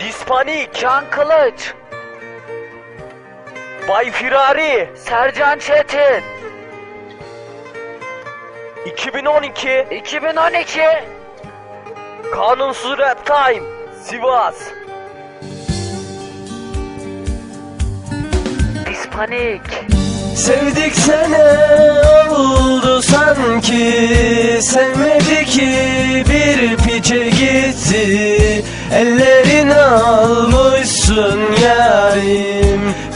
Dispanik, Can Kılıç, Bay Firari, Sercan Çetin, 2012, 2012, Kanunsuz Rap Time, Sivas. Dispanik, Sevdik sene oldu sanki. Sevmedi ki bir piçe gitti. Ellerin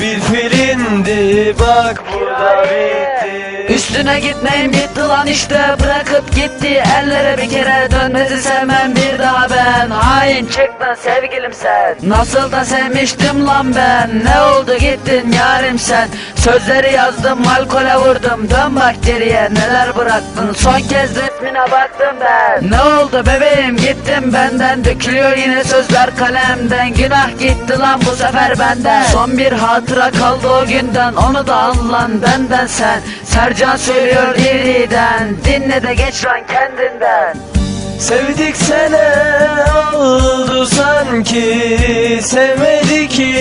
Bir filindi bak burada bitti. Üstüne gitmeyin bitti lan işte bırakıp gitti. Ellere bir kere dönmezi sevmem bir daha ben Hain çıktın sevgilim sen. Nasıl da sevmiştim lan ben? Ne oldu gittin yarim sen? Sözleri yazdım alkole vurdum. Dön bak geriye neler bıraktın? Son kez resmine baktım ben. Ne oldu bebeğim? Gittim benden. Dökülüyor yine sözler kalemden. Günah gitti lan bu sefer benden. Son bir hatıra kaldı o günden. Onu da anlan benden sen. Sercan söylüyor diriden Dinle de geç lan kendinden Sevdik sene oldu sanki. Sevmedi ki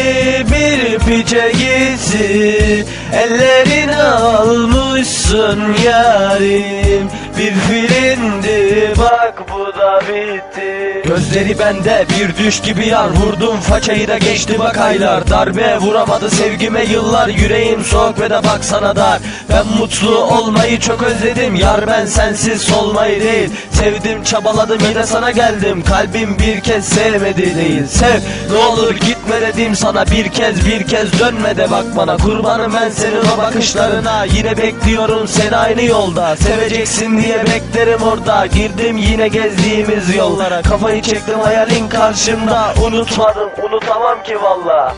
bir piçe gitti Ellerini almışsın yarim Bir filindi bak bu da bitti. Gözleri bende bir düş gibi yar. Vurdum façayı da geçti bak aylar. Darbe vuramadı sevgime yıllar. Yüreğim soğuk ve de baksana dar. Ben mutlu olmayı çok özledim. Yar ben sensiz solmayı değil. Sevdim çabaladım yine sana geldim. Kalbim bir kez sevmedi değil. Sev ne olur gitme dedim sana. Bir kez bir kez dönme de bak bana. Kurbanım ben senin o bakışlarına. Yine bekliyorum seni aynı yolda. Seveceksin diye beklerim orada. Girdim yine gezdiğimiz yollara. Kafayı çektim hayalin karşımda. Unutmadım unutamam ki valla